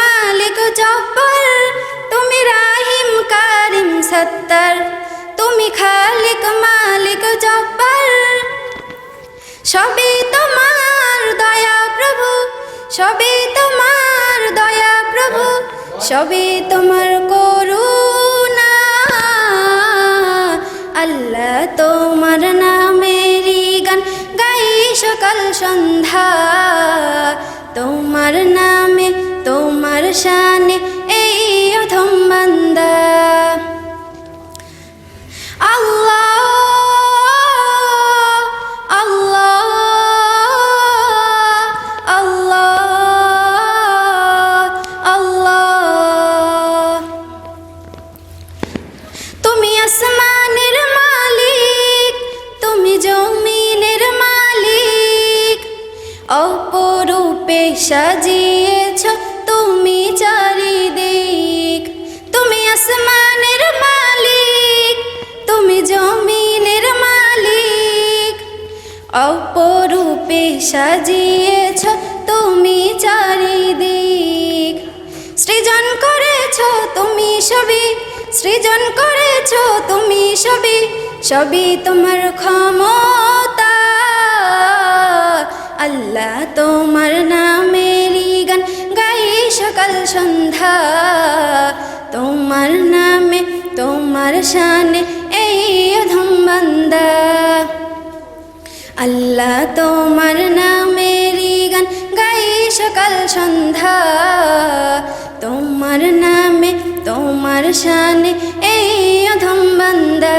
মালিক জব্বার, তুমি রাহিম কারিম সত্তর, তুমি খালিক মালিক জব্বার। সবই তোমার দয়া প্রভু, সবই তোমার দয়া প্রভু, সবই তোমার করুণা। আল্লাহ তোমার নামেরই গান, গাই সকাল সন্ধ্যা। তোমার নামে তোমার শানে এই অধম আসমানের মালিক তুমি জমিনের মালিক। সাজিয়েছ তুমি চারিদিক, তুমি আসমানের মালিক, তুমি জমিনের মালিক। অপরূপে সাজিয়েছ তুমি চারিদিক। সৃজন করেছ তুমি সবই সৃজন করেছ তুমি সবই সবই তোমার ক্ষমতা। আল্লাহ তোমার সকাল সন্ধ্যা তোমার নামে, তোমার শানে এই অধম বান্দা। আল্লাহ তোমার নামেরই গান গাই সকাল সন্ধ্যা। তোমার নামে, তোমার শানে এই অধম বান্দা।